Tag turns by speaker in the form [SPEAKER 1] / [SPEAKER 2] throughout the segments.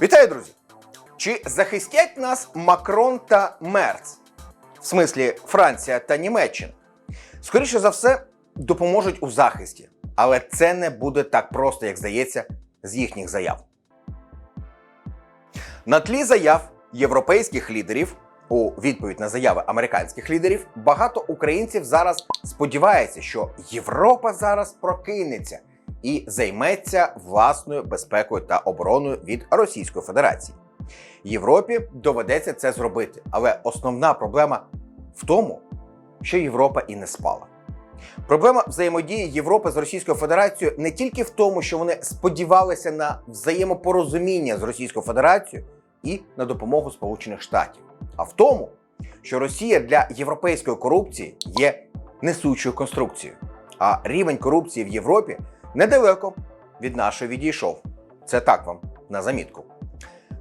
[SPEAKER 1] Вітаю, друзі! Чи захистять нас Макрон та Мерц? В смислі Франція та Німеччина? Скоріше за все, допоможуть у захисті, але це не буде так просто, як здається, з їхніх заяв. На тлі заяв європейських лідерів у відповідь на заяви американських лідерів, багато українців зараз сподіваються, що Європа зараз прокинеться і займеться власною безпекою та обороною від Російської Федерації. Європі доведеться це зробити, але основна проблема в тому, що Європа і не спала. Проблема взаємодії Європи з Російською Федерацією не тільки в тому, що вони сподівалися на взаємопорозуміння з Російською Федерацією і на допомогу Сполучених Штатів, а в тому, що Росія для європейської корупції є несучою конструкцією, а рівень корупції в Європі недалеко від нашої відійшов. Це так вам на замітку.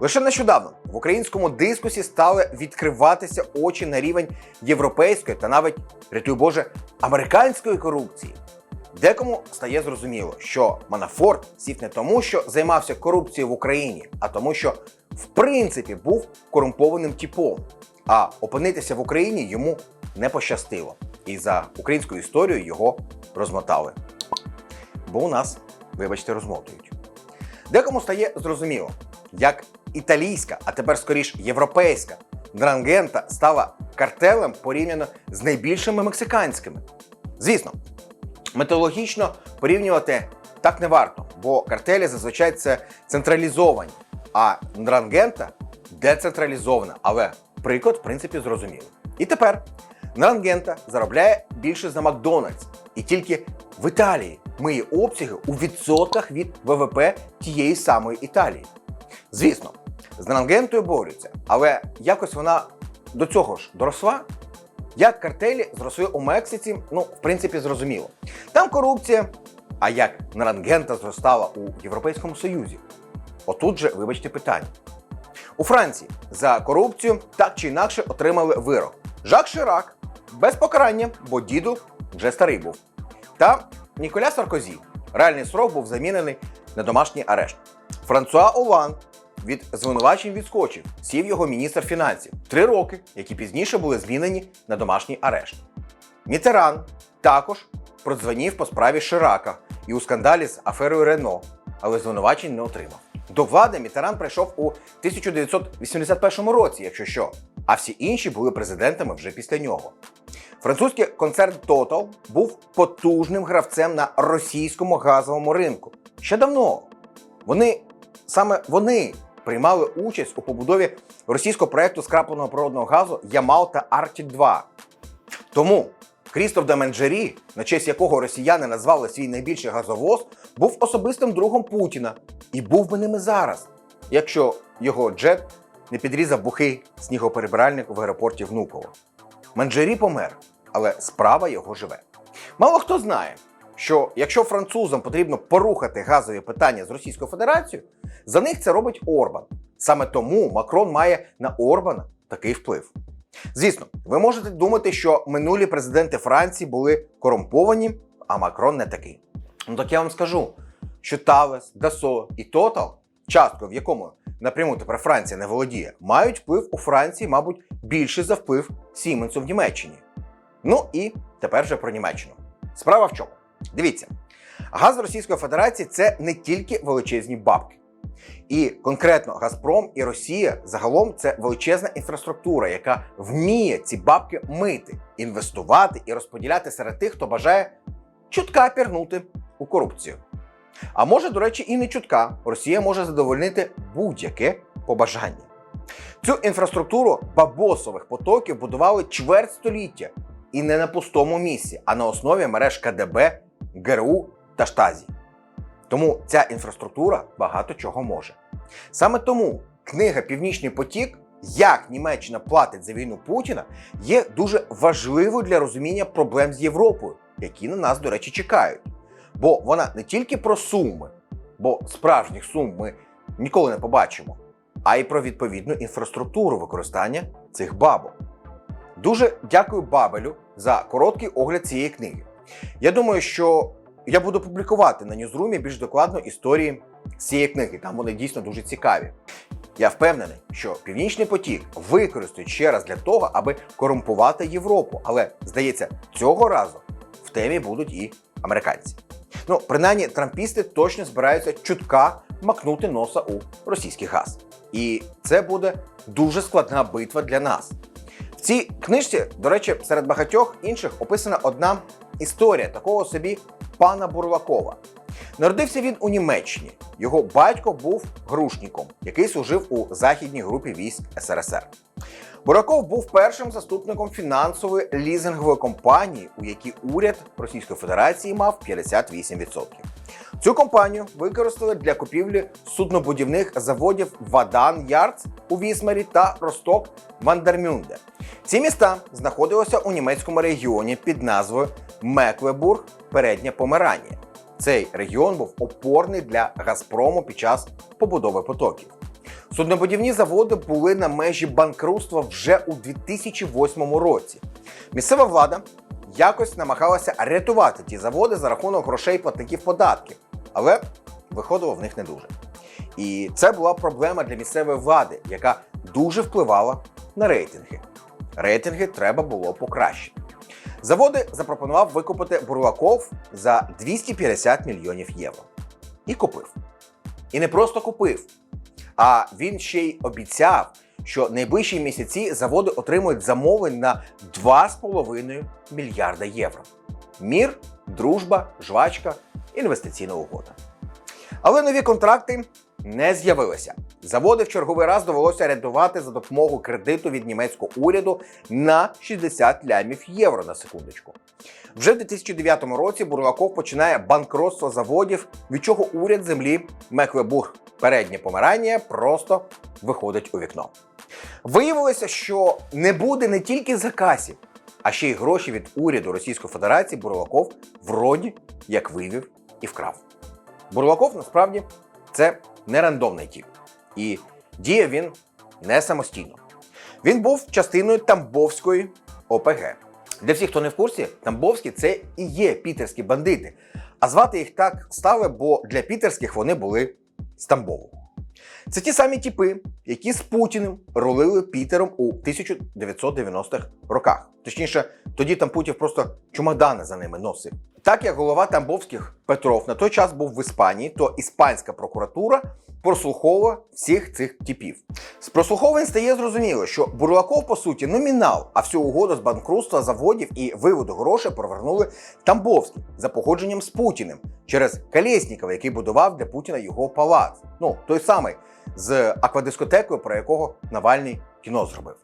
[SPEAKER 1] Лише нещодавно в українському дискусі стали відкриватися очі на рівень європейської та навіть, рятуй Боже, американської корупції. Декому стає зрозуміло, що Манафорт сів не тому, що займався корупцією в Україні, а тому, що в принципі був корумпованим типом. А опинитися в Україні йому не пощастило. І за українською історією його розмотали. Бо у нас, вибачте, розмотують. Декому стає зрозуміло, як італійська, а тепер скоріш європейська дрангента стала картелем порівняно з найбільшими мексиканськими. Звісно, методологічно порівнювати так не варто, бо картелі зазвичай це централізовані, а дрангента децентралізована, але приклад, в принципі, зрозумілий. І тепер Нрангента заробляє більше за Макдональдс, і тільки в Італії миє обсяги у відсотках від ВВП тієї самої Італії. Звісно, з Нрангентою борються, але якось вона до цього ж доросла. Як картелі зросли у Мексиці, ну, в принципі, зрозуміло. Там корупція. А як Нрангента зростала у Європейському Союзі? Отут же, вибачте, питання. У Франції за корупцію так чи інакше отримали вирок. Жак Ширак без покарання, бо діду вже старий був. Та Ніколя Саркозі. Реальний срок був замінений на домашній арешт. Франсуа Оланд від звинувачень відскочив, сів його міністр фінансів. Три роки, які пізніше були змінені на домашній арешт. Мітеран також продзвонів по справі Ширака і у скандалі з аферою Рено, але звинувачень не отримав. До влади Мітеран прийшов у 1981 році, якщо що, а всі інші були президентами вже після нього. Французький концерн Total був потужним гравцем на російському газовому ринку. Ще давно. Вони саме вони приймали участь у побудові російського проекту скрапленого природного газу Ямал та Арктик 2. Тому Крістоф де Менджері, на честь якого росіяни назвали свій найбільший газовоз, був особистим другом Путіна і був би ними зараз, якщо його джет не підрізав бухий снігоперебиральник в аеропорті Внуково. Менджері помер, але справа його живе. Мало хто знає, що якщо французам потрібно порухати газові питання з Російською Федерацією, за них це робить Орбан. Саме тому Макрон має на Орбана такий вплив. Звісно, ви можете думати, що минулі президенти Франції були корумповані, а Макрон не такий. Ну так я вам скажу, що Тавес, Дасо і Тотал, часткою в якому напряму тепер Франція не володіє, мають вплив у Франції, мабуть, більше за вплив Сіменсу в Німеччині. Ну і тепер вже про Німеччину. Справа в чому? Дивіться, газ Російської Федерації це не тільки величезні бабки. І конкретно Газпром і Росія загалом це величезна інфраструктура, яка вміє ці бабки мити, інвестувати і розподіляти серед тих, хто бажає чутка пірнути у корупцію. А може, до речі, і не чутка. Росія може задовольнити будь-яке побажання. Цю інфраструктуру бабосових потоків будували чверть століття і не на пустому місці, а на основі мереж КДБ, ГРУ та Штазі. Тому ця інфраструктура багато чого може. Саме тому книга Північний потік, як Німеччина платить за війну Путіна, є дуже важливою для розуміння проблем з Європою, які на нас, до речі, чекають. Бо вона не тільки про суми, бо справжніх сум ми ніколи не побачимо, а й про відповідну інфраструктуру використання цих бабок. Дуже дякую Бабелю за короткий огляд цієї книги. Я думаю, що я буду публікувати на Ньюзрумі більш докладно історії цієї книги. Там вони дійсно дуже цікаві. Я впевнений, що Північний потік використають ще раз для того, аби корумпувати Європу. Але здається, цього разу в темі будуть і американці. Ну, принаймні, трампісти точно збираються чутка макнути носа у російський газ. І це буде дуже складна битва для нас. В цій книжці, до речі, серед багатьох інших описана одна історія такого собі пана Бурлакова. Народився він у Німеччині. Його батько був грушником, який служив у західній групі військ СРСР. Бураков був першим заступником фінансової лізингової компанії, у якій уряд Російської Федерації мав 58%. Цю компанію використали для купівлі суднобудівних заводів Вадан Ярдс у Вісмарі та Росток Вандермюнде. Ці міста знаходилися у німецькому регіоні під назвою Меквебург, Передня Померанія. Цей регіон був опорний для Газпрому під час побудови потоків. Суднобудівні заводи були на межі банкрутства вже у 2008 році. Місцева влада якось намагалася рятувати ті заводи за рахунок грошей платників податків, але виходило в них не дуже. І це була проблема для місцевої влади, яка дуже впливала на рейтинги. Рейтинги треба було покращити. Заводи запропонував викупити Бурлаков за 250 мільйонів євро. І купив. І не просто купив, а він ще й обіцяв, що найближчі місяці заводи отримують замовлень на 2,5 мільярда євро. Мір, дружба, жвачка, інвестиційна угода. Але нові контракти не з'явилися. Заводи в черговий раз довелося рятувати за допомогою кредиту від німецького уряду на 60 лямів євро на секундочку. Вже в 2009 році Бурлаков починає банкротство заводів, від чого уряд землі Меквебург переднє помирання просто виходить у вікно. Виявилося, що не буде не тільки заказів, а ще й гроші від уряду Російської Федерації Бурлаков вроді як вивів і вкрав. Бурлаков насправді це не рандомний тип. І діє він не самостійно. Він був частиною Тамбовської ОПГ. Для всіх, хто не в курсі, Тамбовські це і є пітерські бандити. А звати їх так стали, бо для пітерських вони були з Тамбову. Це ті самі тіпи, які з Путіним рулили Пітером у 1990-х роках. Точніше, тоді там Путін просто чумадани за ними носив. Так як голова Тамбовських Петров на той час був в Іспанії, то іспанська прокуратура прослуховувала всіх цих типів. З прослуховувань стає зрозуміло, що Бурлаков, по суті, номінал, а всю угоду з банкрутства заводів і виводу грошей провернули Тамбовські за походженням з Путіним через Колєснікова, який будував для Путіна його палац. Ну, той самий з аквадискотекою, про якого Навальний кіно зробив.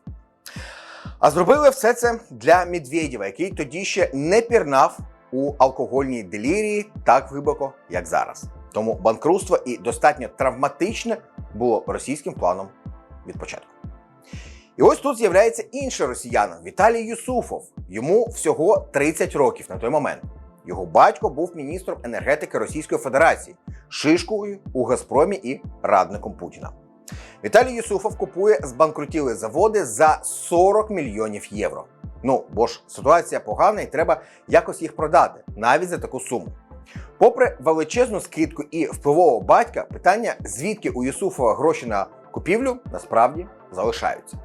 [SPEAKER 1] А зробили все це для Медведєва, який тоді ще не пірнав у алкогольній делірії так глибоко, як зараз. Тому банкрутство і достатньо травматичне було російським планом від початку. І ось тут з'являється інший росіянин Віталій Юсуфов. Йому всього 30 років на той момент. Його батько був міністром енергетики Російської Федерації, шишкою у Газпромі і радником Путіна. Віталій Юсуфов купує збанкрутіли заводи за 40 мільйонів євро. Ну, бо ж ситуація погана і треба якось їх продати, навіть за таку суму. Попри величезну скидку і впливового батька, питання, звідки у Юсуфова гроші на купівлю, насправді залишаються.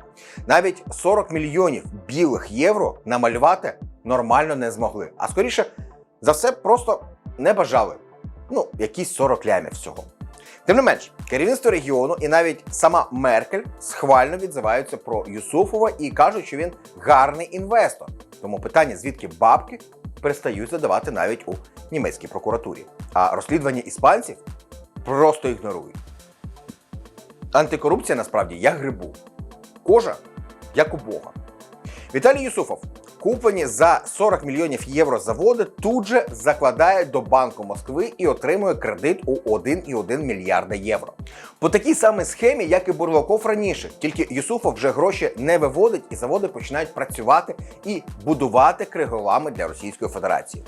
[SPEAKER 1] Навіть 40 мільйонів білих євро намалювати нормально не змогли. А скоріше за все, просто не бажали. Ну, якісь 40 лямів всього. Тим не менш, керівництво регіону і навіть сама Меркель схвально відзиваються про Юсуфова і кажуть, що він гарний інвестор. Тому питання, звідки бабки, перестають задавати навіть у німецькій прокуратурі. А розслідування іспанців просто ігнорують. Антикорупція насправді як грибу. Кожа як у Бога. Віталій Юсуфов, куплені за 40 мільйонів євро заводи, тут же закладає до Банку Москви і отримує кредит у 1,1 мільярда євро. По такій самій схемі, як і Бурлаков раніше, тільки Юсуфов вже гроші не виводить, і заводи починають працювати і будувати криголами для Російської Федерації.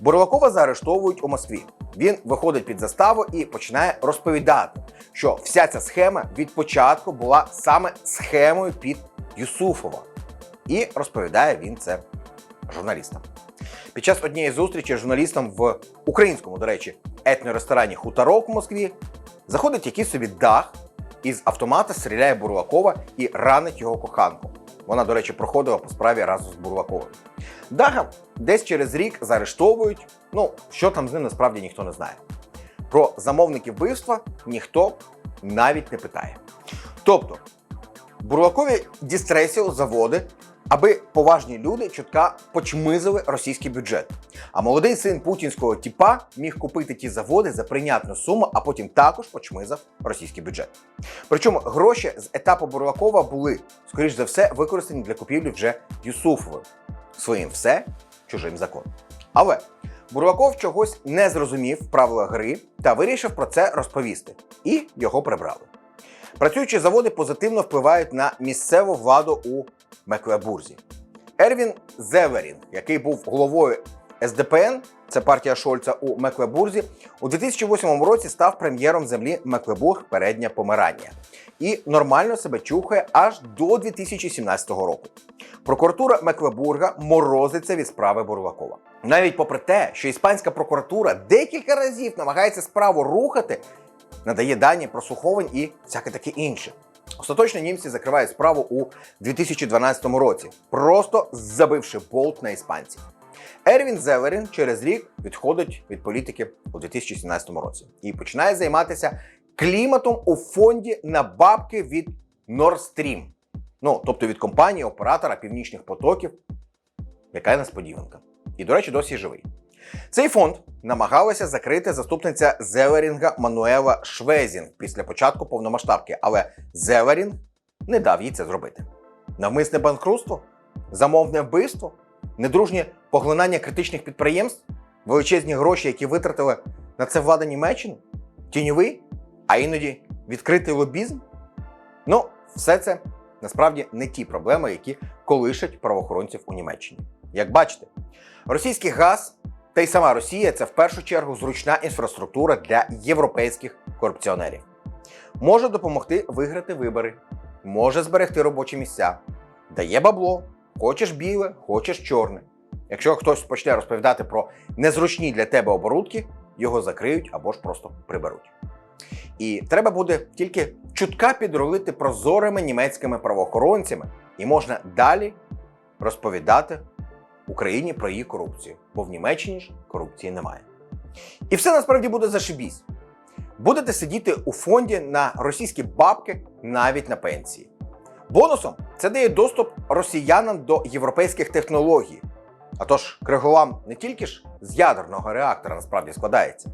[SPEAKER 1] Бурлакова заарештовують у Москві. Він виходить під заставу і починає розповідати, що вся ця схема від початку була саме схемою під Юсуфова. І розповідає він це журналістам. Під час однієї зустрічі з журналістом в українському, до речі, етноресторані Хуторок в Москві заходить якийсь собі дах із автомата стріляє Бурлакова і ранить його коханку. Вона, до речі, проходила по справі разом з Бурлаковим. Даха десь через рік заарештовують. Ну, що там з ним насправді ніхто не знає. Про замовників вбивства ніхто навіть не питає. Тобто, Бурлакові дістресіо заводи, аби поважні люди чутка почмизили російський бюджет. А молодий син путінського тіпа міг купити ті заводи за прийнятну суму, а потім також почмизав російський бюджет. Причому гроші з етапу Бурлакова були, скоріш за все, використані для купівлі вже Юсуфовим. Своїм все, чужим закон. Але Бурлаков чогось не зрозумів правила гри та вирішив про це розповісти. І його прибрали. Працюючі заводи позитивно впливають на місцеву владу у Меклебурзі. Ервін Зеверін, який був головою СДПН, це партія Шольца у Меклебурзі, у 2008 році став прем'єром землі Меклебург Передня Померання і нормально себе чухає аж до 2017 року. Прокуратура Меклебурга морозиться від справи Бурлакова. Навіть попри те, що іспанська прокуратура декілька разів намагається справу рухати, надає дані прослуховань і всяке таке інше. Остаточно німці закривають справу у 2012 році, просто забивши болт на іспанців. Ервін Зеверін через рік відходить від політики у 2017 році і починає займатися кліматом у фонді на бабки від Nord Stream. Ну, тобто від компанії оператора північних потоків, яка несподіванка. І, до речі, досі живий. Цей фонд намагалася закрити заступниця Зеверінга Мануела Швезінг після початку повномасштабки, але Зеверінг не дав їй це зробити. Навмисне банкрутство, замовне вбивство, недружнє поглинання критичних підприємств, величезні гроші, які витратили на це влада Німеччини, тіньовий, а іноді відкритий лобізм. Ну, все це насправді не ті проблеми, які колишать правоохоронців у Німеччині. Як бачите, російський газ та й сама Росія це в першу чергу зручна інфраструктура для європейських корупціонерів. Може допомогти виграти вибори, може зберегти робочі місця, дає бабло, хочеш біле, хочеш чорне. Якщо хтось почне розповідати про незручні для тебе оборудки, його закриють або ж просто приберуть. І треба буде тільки чутка підрулити прозорими німецькими правоохоронцями, і можна далі розповідати Україні про її корупцію, бо в Німеччині ж корупції немає. І все насправді буде зашибісь. Будете сидіти у фонді на російські бабки навіть на пенсії. Бонусом це дає доступ росіянам до європейських технологій. А тож Криголам не тільки ж з ядерного реактора насправді складається.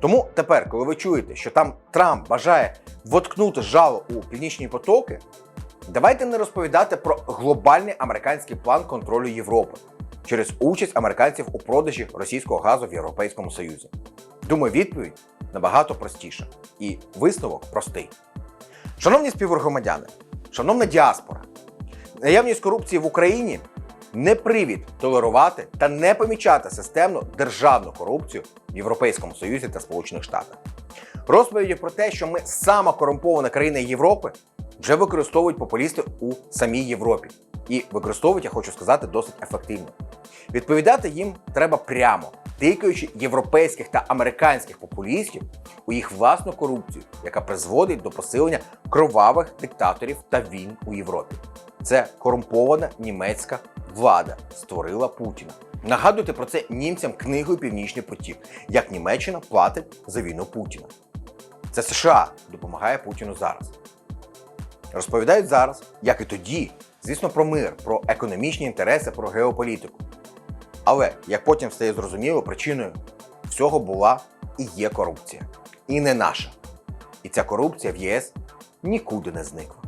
[SPEAKER 1] Тому тепер, коли ви чуєте, що там Трамп бажає воткнути жало у північні потоки, давайте не розповідати про глобальний американський план контролю Європи через участь американців у продажі російського газу в Європейському Союзі. Думаю, відповідь набагато простіша. І висновок простий. Шановні співгромадяни, шановна діаспора, наявність корупції в Україні не привід толерувати та не помічати системну державну корупцію в Європейському Союзі та Сполучених Штатах. Розповіді про те, що ми сама корумпована країна Європи, вже використовують популісти у самій Європі. І використовують, я хочу сказати, досить ефективно. Відповідати їм треба прямо, тикаючи європейських та американських популістів у їх власну корупцію, яка призводить до посилення кровавих диктаторів та війн у Європі. Це корумпована німецька влада створила Путіна. Нагадуйте про це німцям книгою Північний потік, як Німеччина платить за війну Путіна. Це США допомагає Путіну зараз. Розповідають зараз, як і тоді, звісно, про мир, про економічні інтереси, про геополітику. Але як потім стає зрозуміло, причиною всього була і є корупція. І не наша. І ця корупція в ЄС нікуди не зникла.